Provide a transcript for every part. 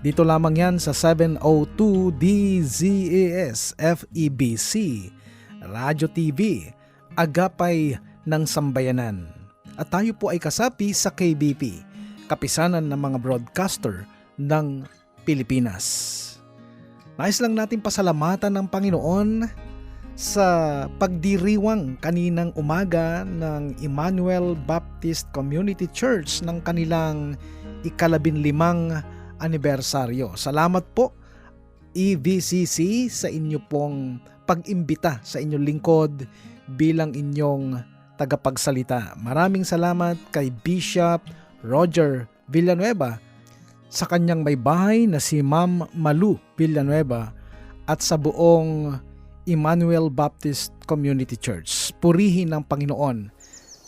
Dito lamang yan sa 702 DZAS FEBC Radio TV Agapay ng Sambayanan. At tayo po ay kasapi sa KBP, kapisanan ng mga broadcaster ng Pilipinas. Nais lang natin pasalamatan ng Panginoon sa pagdiriwang kaninang umaga ng Emmanuel Baptist Community Church ng kanilang ikalabinlimang anibersaryo. Salamat po EVCC sa inyo pong pag-imbita sa inyong lingkod bilang inyong tagapagsalita. Maraming salamat kay Bishop Roger Villanueva sa kanyang may bahay na si Ma'am Malu Villanueva at sa buong Emmanuel Baptist Community Church. Purihin ng Panginoon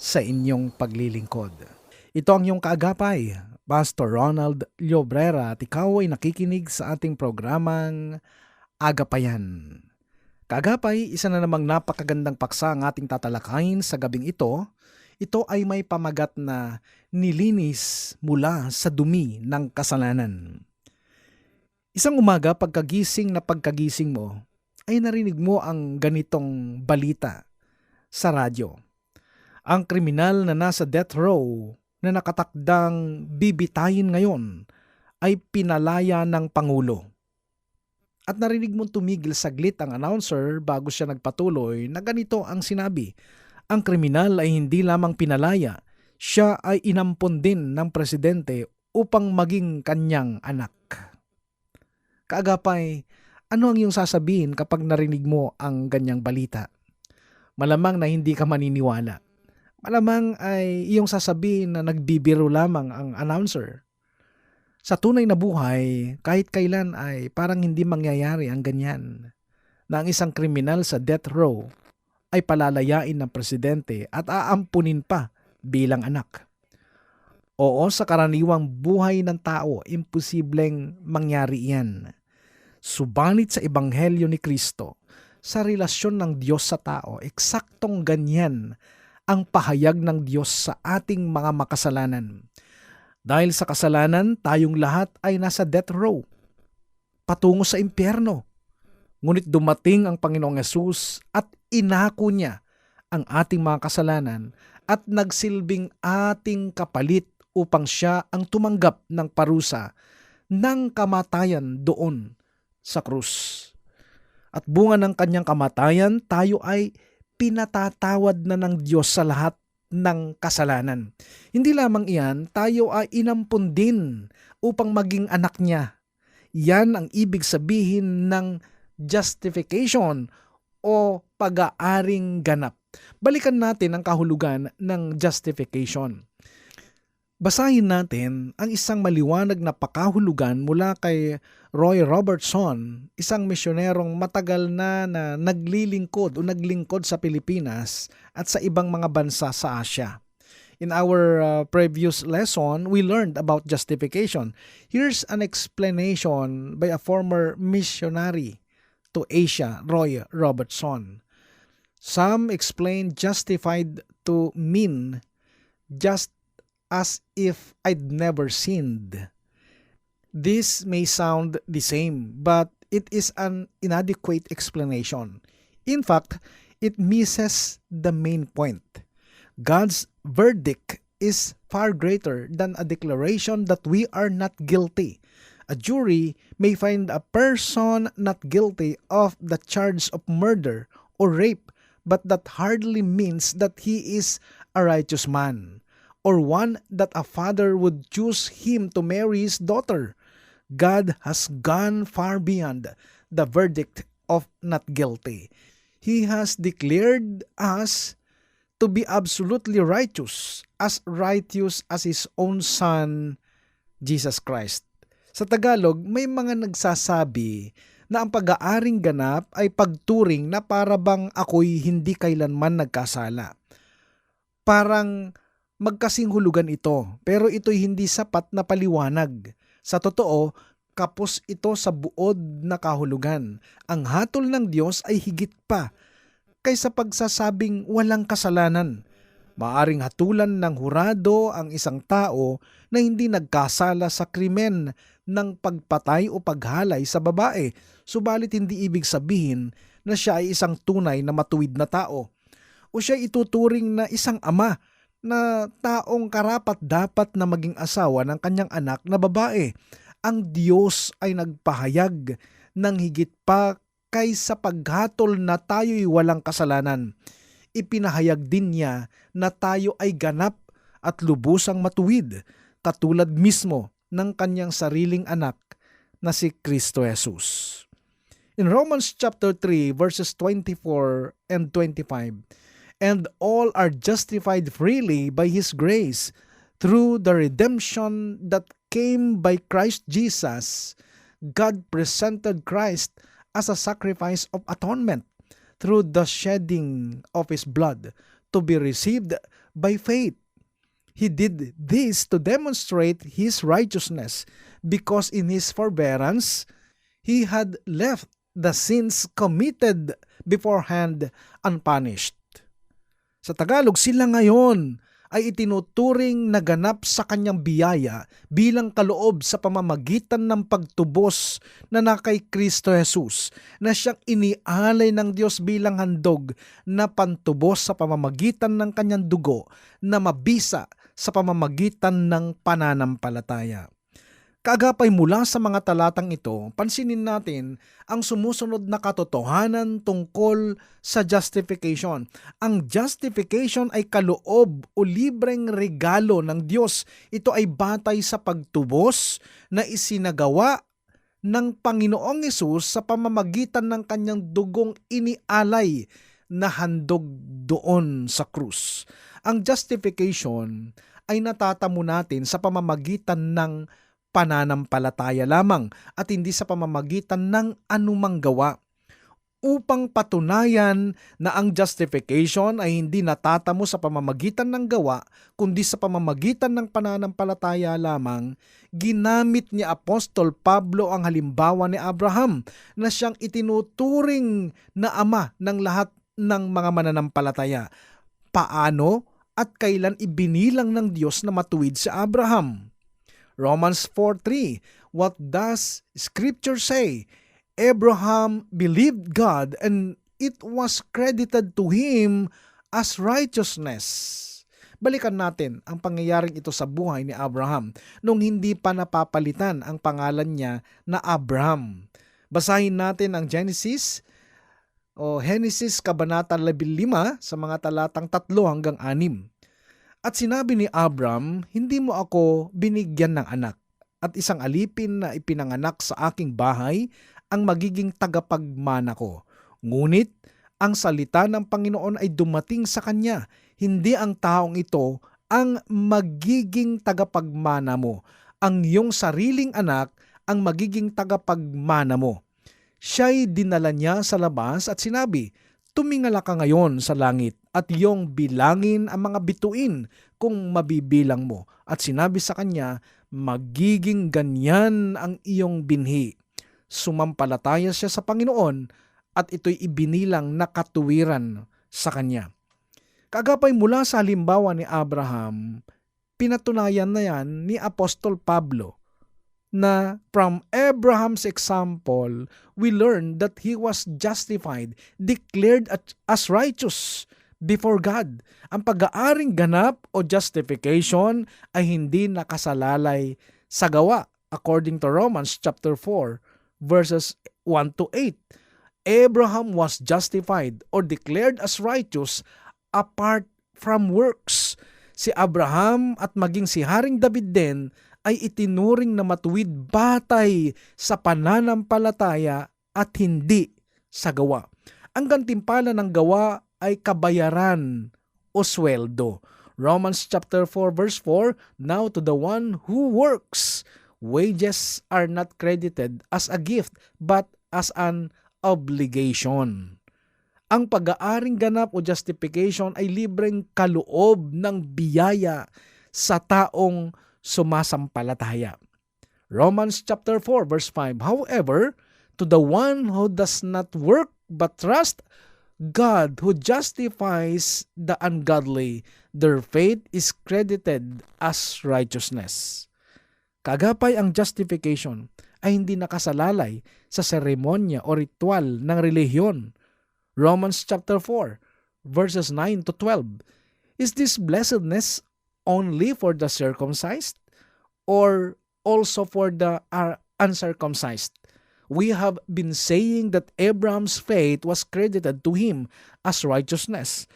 sa inyong paglilingkod. Ito ang iyong kaagapay, Pastor Ronald Llobrera at ikaw ay nakikinig sa ating programang Agapayan. Kaagapay, isa na namang napakagandang paksa ang ating tatalakayin sa gabing ito. Ito ay may pamagat na nilinis mula sa dumi ng kasalanan. Isang umaga pagkagising na pagkagising mo, ay narinig mo ang ganitong balita sa radyo. Ang kriminal na nasa death row na nakatakdang bibitayin ngayon ay pinalaya ng Pangulo. At narinig mong tumigil saglit ang announcer bago siya nagpatuloy na ganito ang sinabi. Ang kriminal ay hindi lamang pinalaya, siya ay inampon din ng presidente upang maging kanyang anak. Kaagapay, ano ang iyong sasabihin kapag narinig mo ang ganyang balita? Malamang na hindi ka maniniwala. Malamang ay iyong sasabihin na nagbibiro lamang ang announcer. Sa tunay na buhay, kahit kailan ay parang hindi mangyayari ang ganyan. Na ang isang kriminal sa death row ay palalayain ng presidente at aampunin pa bilang anak. Oo, sa karaniwang buhay ng tao, imposibleng mangyari iyan. Subalit sa Ebanghelyo ni Kristo, sa relasyon ng Diyos sa tao, eksaktong ganyan ang pahayag ng Diyos sa ating mga makasalanan. Dahil sa kasalanan, tayong lahat ay nasa death row, patungo sa impyerno. Ngunit dumating ang Panginoong Yesus at inako niya ang ating mga kasalanan at nagsilbing ating kapalit upang siya ang tumanggap ng parusa ng kamatayan doon sa krus. At bunga ng kanyang kamatayan, tayo ay pinatatawad na ng Diyos sa lahat ng kasalanan. Hindi lamang iyan, tayo ay inampun din upang maging anak niya. Yan ang ibig sabihin ng justification o pag-aaring ganap. Balikan natin ang kahulugan ng justification. Basahin natin ang isang maliwanag na pakahulugan mula kay Roy Robertson, isang misyonerong matagal na na naglilingkod o naglingkod sa Pilipinas at sa ibang mga bansa sa Asia. In our uh, previous lesson, we learned about justification. Here's an explanation by a former missionary to Asia, Roy Robertson. Some explain justified to mean just as if I'd never sinned. This may sound the same, but it is an inadequate explanation. In fact, it misses the main point. God's verdict is far greater than a declaration that we are not guilty. A jury may find a person not guilty of the charge of murder or rape, but that hardly means that he is a righteous man or one that a father would choose him to marry his daughter. God has gone far beyond the verdict of not guilty. He has declared us to be absolutely righteous, as righteous as His own Son, Jesus Christ. Sa Tagalog, may mga nagsasabi na ang pag-aaring ganap ay pagturing na para bang ako'y hindi kailanman nagkasala. Parang magkasing hulugan ito, pero ito'y hindi sapat na paliwanag. Sa totoo, kapos ito sa buod na kahulugan. Ang hatol ng Diyos ay higit pa kaysa pagsasabing walang kasalanan. Maaring hatulan ng hurado ang isang tao na hindi nagkasala sa krimen ng pagpatay o paghalay sa babae, subalit hindi ibig sabihin na siya ay isang tunay na matuwid na tao. O siya ituturing na isang ama na taong karapat dapat na maging asawa ng kanyang anak na babae. Ang Diyos ay nagpahayag ng higit pa kaysa paghatol na tayo'y walang kasalanan. Ipinahayag din niya na tayo ay ganap at lubusang matuwid, katulad mismo ng kanyang sariling anak na si Kristo Jesus. In Romans chapter 3 verses 24 and 25, and all are justified freely by his grace through the redemption that came by Christ Jesus. God presented Christ as a sacrifice of atonement through the shedding of his blood to be received by faith. He did this to demonstrate his righteousness because in his forbearance he had left the sins committed beforehand unpunished. Sa Tagalog, sila ngayon ay itinuturing na ganap sa kanyang biyaya bilang kaloob sa pamamagitan ng pagtubos na na kay Kristo Jesus na siyang inialay ng Diyos bilang handog na pantubos sa pamamagitan ng kanyang dugo na mabisa sa pamamagitan ng pananampalataya. Kaagapay mula sa mga talatang ito, pansinin natin ang sumusunod na katotohanan tungkol sa justification. Ang justification ay kaloob o libreng regalo ng Diyos. Ito ay batay sa pagtubos na isinagawa ng Panginoong Yesus sa pamamagitan ng kanyang dugong inialay na handog doon sa krus. Ang justification ay natatamo natin sa pamamagitan ng pananampalataya lamang at hindi sa pamamagitan ng anumang gawa upang patunayan na ang justification ay hindi natatamo sa pamamagitan ng gawa kundi sa pamamagitan ng pananampalataya lamang, ginamit ni Apostol Pablo ang halimbawa ni Abraham na siyang itinuturing na ama ng lahat ng mga mananampalataya. Paano at kailan ibinilang ng Diyos na matuwid si Abraham? Romans 4.3 What does Scripture say? Abraham believed God and it was credited to him as righteousness. Balikan natin ang pangyayaring ito sa buhay ni Abraham nung hindi pa napapalitan ang pangalan niya na Abraham. Basahin natin ang Genesis o Genesis Kabanata 15 sa mga talatang 3 hanggang 6. At sinabi ni Abram, hindi mo ako binigyan ng anak at isang alipin na ipinanganak sa aking bahay ang magiging tagapagmana ko. Ngunit ang salita ng Panginoon ay dumating sa kanya, hindi ang taong ito ang magiging tagapagmana mo. Ang iyong sariling anak ang magiging tagapagmana mo. Siya'y dinala niya sa labas at sinabi, Tumingala ka ngayon sa langit at iyong bilangin ang mga bituin kung mabibilang mo. At sinabi sa kanya, magiging ganyan ang iyong binhi. Sumampalataya siya sa Panginoon at ito'y ibinilang na katuwiran sa kanya. Kagapay mula sa halimbawa ni Abraham, pinatunayan na yan ni Apostol Pablo na from Abraham's example, we learn that he was justified, declared as righteous before God. Ang pag-aaring ganap o justification ay hindi nakasalalay sa gawa according to Romans chapter 4 verses 1 to 8. Abraham was justified or declared as righteous apart from works. Si Abraham at maging si Haring David din ay itinuring na matuwid batay sa pananampalataya at hindi sa gawa. Ang gantimpala ng gawa ay kabayaran o sweldo. Romans chapter 4 verse 4, Now to the one who works, wages are not credited as a gift, but as an obligation. Ang pag-aaring ganap o justification ay libreng kaloob ng biyaya sa taong sumasampalataya. Romans chapter 4 verse 5 However, to the one who does not work but trust God who justifies the ungodly, their faith is credited as righteousness. Kagapay ang justification ay hindi nakasalalay sa seremonya o ritual ng relihiyon. Romans chapter 4 verses 9 to 12. Is this blessedness only for the circumcised or also for the uncircumcised? We have been saying that Abraham's faith was credited to him as righteousness.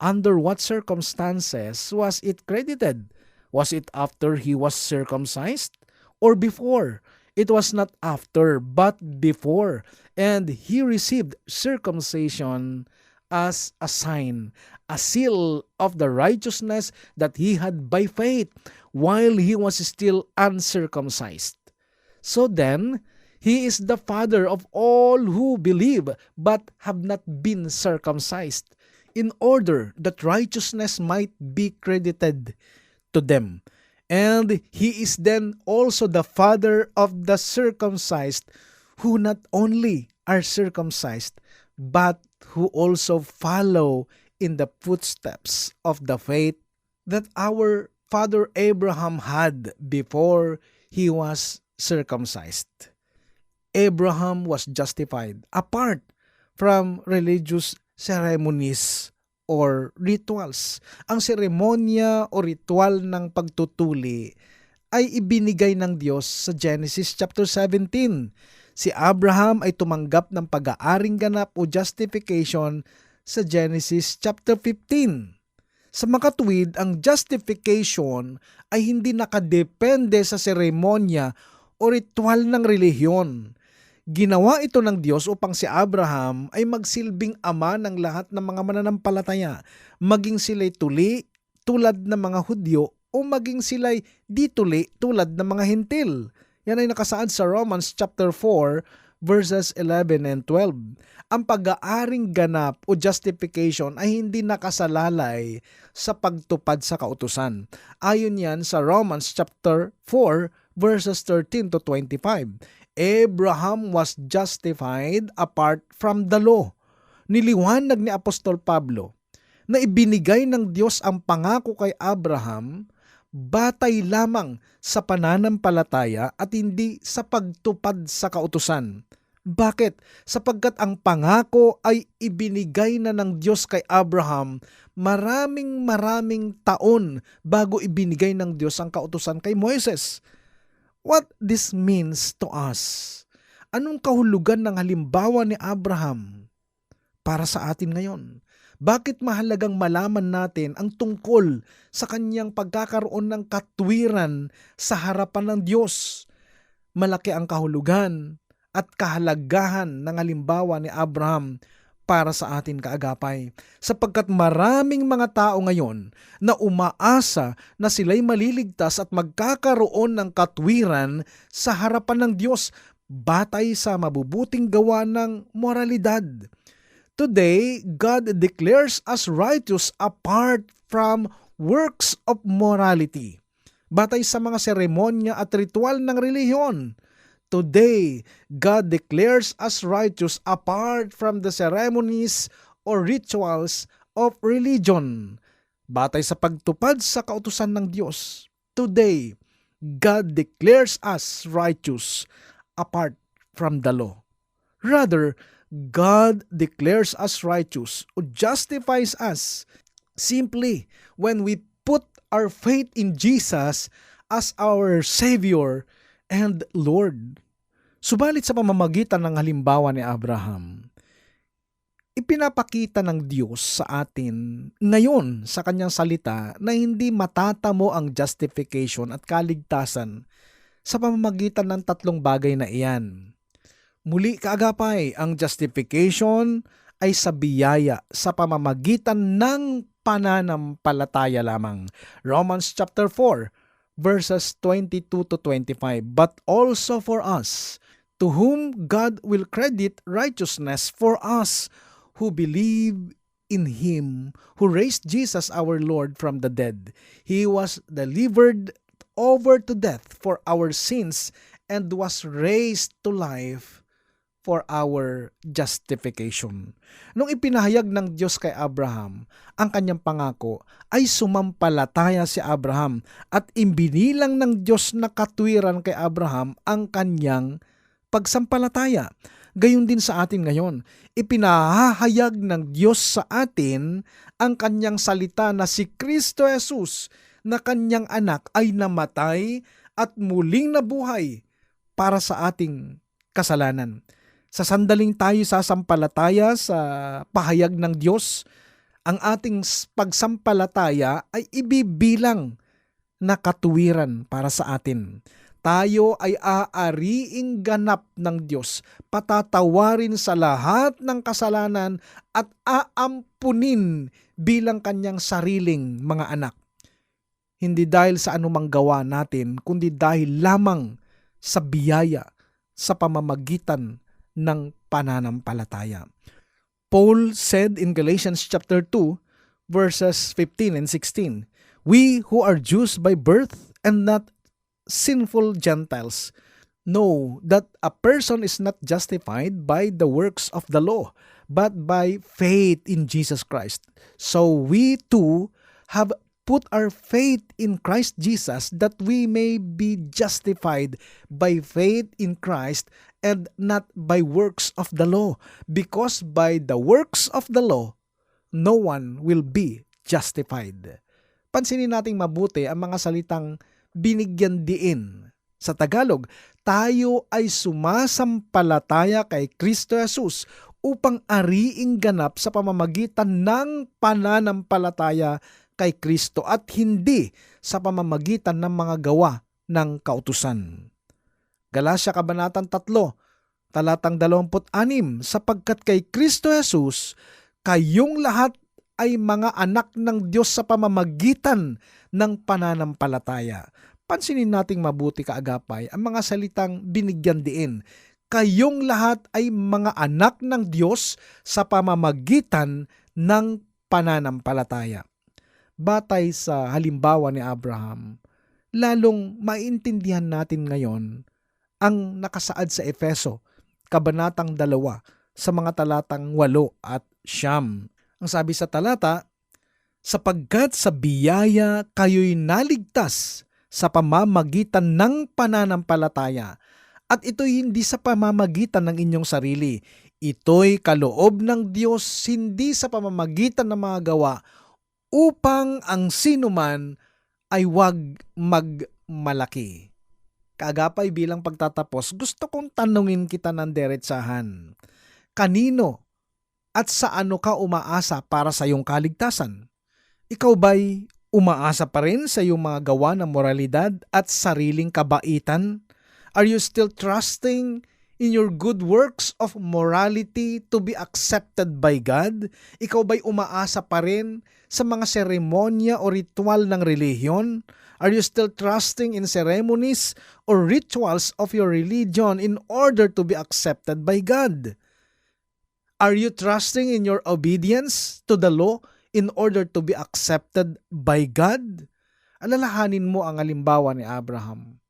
Under what circumstances was it credited? Was it after he was circumcised or before? It was not after, but before. And he received circumcision as a sign, a seal of the righteousness that he had by faith while he was still uncircumcised. So then, he is the father of all who believe but have not been circumcised, in order that righteousness might be credited to them. And he is then also the father of the circumcised, who not only are circumcised, but who also follow in the footsteps of the faith that our father Abraham had before he was circumcised. Abraham was justified apart from religious ceremonies or rituals. Ang seremonya o ritual ng pagtutuli ay ibinigay ng Diyos sa Genesis chapter 17. Si Abraham ay tumanggap ng pag-aaring ganap o justification sa Genesis chapter 15. Sa makatuwid, ang justification ay hindi nakadepende sa seremonya o ritual ng relihiyon. Ginawa ito ng Diyos upang si Abraham ay magsilbing ama ng lahat ng mga mananampalataya, maging sila'y tuli tulad ng mga Hudyo o maging sila'y di tuli tulad ng mga Hentil. Yan ay nakasaad sa Romans chapter 4 verses 11 and 12. Ang pag-aaring ganap o justification ay hindi nakasalalay sa pagtupad sa kautusan. Ayon yan sa Romans chapter 4 verses 13 to 25. Abraham was justified apart from the law. Niliwanag ni Apostol Pablo na ibinigay ng Diyos ang pangako kay Abraham batay lamang sa pananampalataya at hindi sa pagtupad sa kautusan. Bakit? Sapagkat ang pangako ay ibinigay na ng Diyos kay Abraham maraming maraming taon bago ibinigay ng Diyos ang kautusan kay Moises. What this means to us? Anong kahulugan ng halimbawa ni Abraham para sa atin ngayon? Bakit mahalagang malaman natin ang tungkol sa kanyang pagkakaroon ng katwiran sa harapan ng Diyos? Malaki ang kahulugan at kahalagahan ng halimbawa ni Abraham para sa atin kaagapay. Sapagkat maraming mga tao ngayon na umaasa na sila'y maliligtas at magkakaroon ng katwiran sa harapan ng Diyos batay sa mabubuting gawa ng moralidad. Today, God declares us righteous apart from works of morality. Batay sa mga seremonya at ritual ng relihiyon, Today, God declares us righteous apart from the ceremonies or rituals of religion. Batay sa pagtupad sa kautusan ng Diyos. Today, God declares us righteous apart from the law. Rather, God declares us righteous or justifies us simply when we put our faith in Jesus as our Savior and Lord. Subalit sa pamamagitan ng halimbawa ni Abraham, ipinapakita ng Diyos sa atin ngayon sa kanyang salita na hindi matatamo ang justification at kaligtasan sa pamamagitan ng tatlong bagay na iyan. Muli kaagapay, ang justification ay sa biyaya sa pamamagitan ng pananampalataya lamang. Romans chapter 4 verses 22 to 25. But also for us, to whom God will credit righteousness for us who believe in him who raised Jesus our Lord from the dead. He was delivered over to death for our sins and was raised to life for our justification. Nung ipinahayag ng Diyos kay Abraham ang kanyang pangako, ay sumampalataya si Abraham at imbinilang ng Diyos na katwiran kay Abraham ang kanyang pagsampalataya. Gayon din sa atin ngayon, ipinahahayag ng Diyos sa atin ang kanyang salita na si Kristo Jesus na kanyang anak ay namatay at muling nabuhay para sa ating kasalanan. Sa sandaling tayo sasampalataya sa pahayag ng Diyos, ang ating pagsampalataya ay ibibilang na katuwiran para sa atin. Tayo ay aariing ganap ng Diyos, patatawarin sa lahat ng kasalanan at aampunin bilang kanyang sariling mga anak. Hindi dahil sa anumang gawa natin, kundi dahil lamang sa biyaya sa pamamagitan ng pananampalataya. Paul said in Galatians chapter 2 verses 15 and 16, We who are Jews by birth and not sinful Gentiles know that a person is not justified by the works of the law, but by faith in Jesus Christ. So we too have put our faith in Christ Jesus that we may be justified by faith in Christ and not by works of the law, because by the works of the law, no one will be justified. Pansinin nating mabuti ang mga salitang binigyan diin. Sa Tagalog, tayo ay sumasampalataya kay Kristo Jesus upang ariing ganap sa pamamagitan ng pananampalataya kay Kristo at hindi sa pamamagitan ng mga gawa ng kautusan. Galasya Kabanatang 3, talatang 26, sapagkat kay Kristo Jesus, kayong lahat ay mga anak ng Diyos sa pamamagitan ng pananampalataya. Pansinin nating mabuti kaagapay ang mga salitang binigyan diin. Kayong lahat ay mga anak ng Diyos sa pamamagitan ng pananampalataya. Batay sa halimbawa ni Abraham, lalong maintindihan natin ngayon ang nakasaad sa Efeso, Kabanatang 2, sa mga talatang 8 at siyam. Ang sabi sa talata, sapagkat sa biyaya kayo'y naligtas sa pamamagitan ng pananampalataya at ito'y hindi sa pamamagitan ng inyong sarili. Ito'y kaloob ng Diyos hindi sa pamamagitan ng mga gawa upang ang sinuman ay wag magmalaki. Kaagapay bilang pagtatapos, gusto kong tanungin kita ng deretsahan. Kanino at sa ano ka umaasa para sa iyong kaligtasan? Ikaw ba'y umaasa pa rin sa iyong mga gawa ng moralidad at sariling kabaitan? Are you still trusting in your good works of morality to be accepted by God? Ikaw ba'y umaasa pa rin sa mga seremonya o ritual ng relihiyon? Are you still trusting in ceremonies or rituals of your religion in order to be accepted by God? Are you trusting in your obedience to the law in order to be accepted by God? Alalahanin mo ang halimbawa ni Abraham.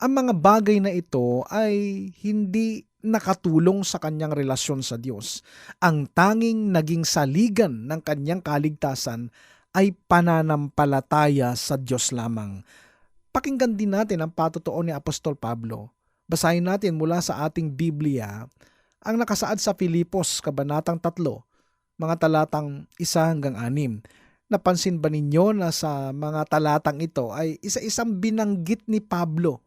Ang mga bagay na ito ay hindi nakatulong sa kanyang relasyon sa Diyos. Ang tanging naging saligan ng kanyang kaligtasan ay pananampalataya sa Diyos lamang. Pakinggan din natin ang patotoo ni Apostol Pablo. Basahin natin mula sa ating Biblia ang nakasaad sa Filipos, Kabanatang 3, mga talatang 1 hanggang 6. Napansin ba ninyo na sa mga talatang ito ay isa-isang binanggit ni Pablo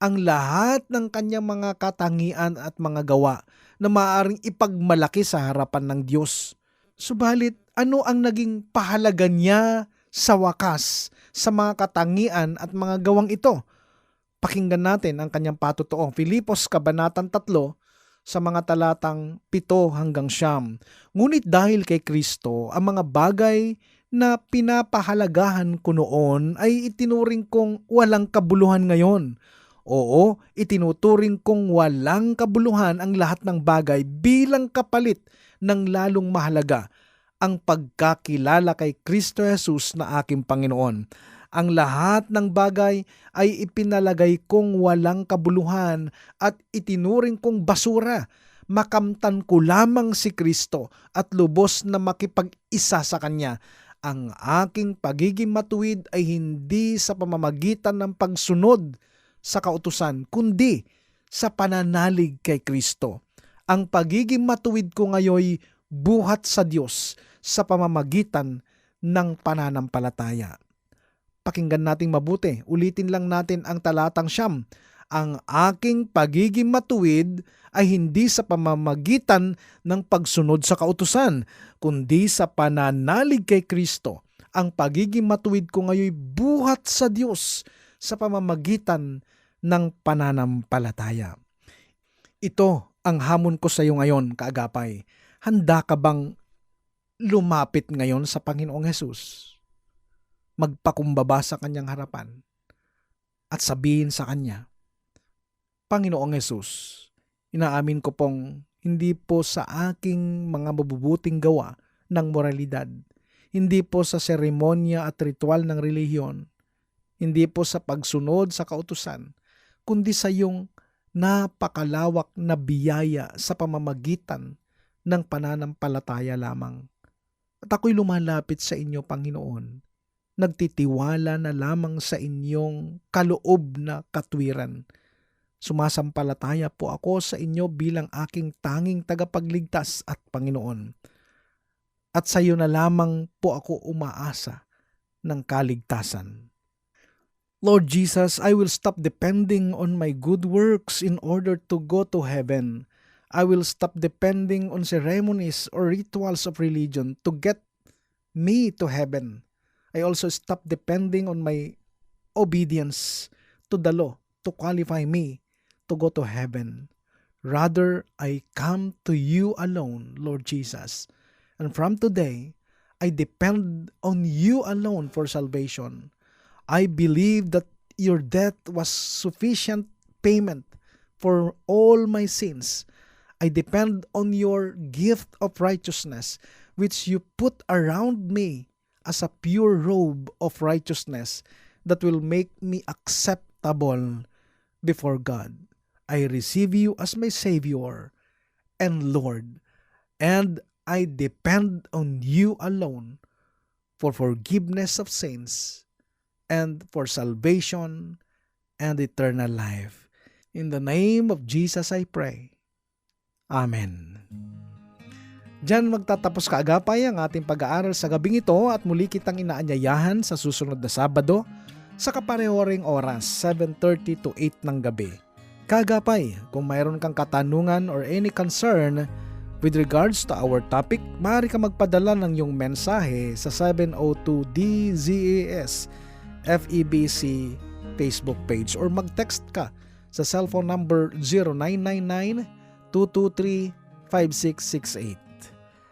ang lahat ng kanyang mga katangian at mga gawa na maaaring ipagmalaki sa harapan ng Diyos. Subalit, ano ang naging pahalaga niya sa wakas sa mga katangian at mga gawang ito? Pakinggan natin ang kanyang patotoo. Filipos Kabanatang 3 sa mga talatang 7 hanggang siyam. Ngunit dahil kay Kristo, ang mga bagay na pinapahalagahan ko noon ay itinuring kong walang kabuluhan ngayon Oo, itinuturing kong walang kabuluhan ang lahat ng bagay bilang kapalit ng lalong mahalaga ang pagkakilala kay Kristo Jesus na aking Panginoon. Ang lahat ng bagay ay ipinalagay kong walang kabuluhan at itinuring kong basura. Makamtan ko lamang si Kristo at lubos na makipag-isa sa Kanya. Ang aking pagiging matuwid ay hindi sa pamamagitan ng pagsunod sa kautusan, kundi sa pananalig kay Kristo. Ang pagiging matuwid ko ngayoy buhat sa Diyos sa pamamagitan ng pananampalataya. Pakinggan nating mabuti. Ulitin lang natin ang talatang siyam. Ang aking pagiging matuwid ay hindi sa pamamagitan ng pagsunod sa kautusan, kundi sa pananalig kay Kristo. Ang pagiging matuwid ko ngayon buhat sa Diyos sa pamamagitan ng pananampalataya. Ito ang hamon ko sa iyo ngayon, kaagapay. Handa ka bang lumapit ngayon sa Panginoong Hesus? Magpakumbaba sa kanyang harapan at sabihin sa kanya, Panginoong Hesus, inaamin ko pong hindi po sa aking mga mabubuting gawa ng moralidad, hindi po sa seremonya at ritual ng relihiyon, hindi po sa pagsunod sa kautusan, kundi sa iyong napakalawak na biyaya sa pamamagitan ng pananampalataya lamang. At ako'y lumalapit sa inyo, Panginoon, nagtitiwala na lamang sa inyong kaloob na katwiran. Sumasampalataya po ako sa inyo bilang aking tanging tagapagligtas at Panginoon. At sa iyo na lamang po ako umaasa ng kaligtasan. Lord Jesus, I will stop depending on my good works in order to go to heaven. I will stop depending on ceremonies or rituals of religion to get me to heaven. I also stop depending on my obedience to the law to qualify me to go to heaven. Rather, I come to you alone, Lord Jesus. And from today, I depend on you alone for salvation. I believe that your death was sufficient payment for all my sins. I depend on your gift of righteousness, which you put around me as a pure robe of righteousness that will make me acceptable before God. I receive you as my Savior and Lord, and I depend on you alone for forgiveness of sins and for salvation and eternal life. In the name of Jesus I pray. Amen. Diyan magtatapos kaagapay ang ating pag-aaral sa gabing ito at muli kitang inaanyayahan sa susunod na Sabado sa kaparehoreng oras 7.30 to 8 ng gabi. Kagapay, kung mayroon kang katanungan or any concern with regards to our topic, maaari ka magpadala ng iyong mensahe sa 702-DZAS FEBC Facebook page or mag-text ka sa cellphone number 0999-223-5668.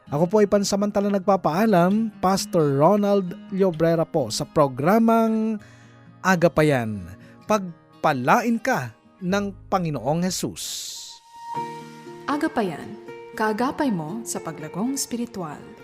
Ako po ay pansamantala nagpapaalam, Pastor Ronald Llobrera po sa programang Agapayan. Pagpalain ka ng Panginoong Hesus. Agapayan, kaagapay mo sa paglagong spiritual.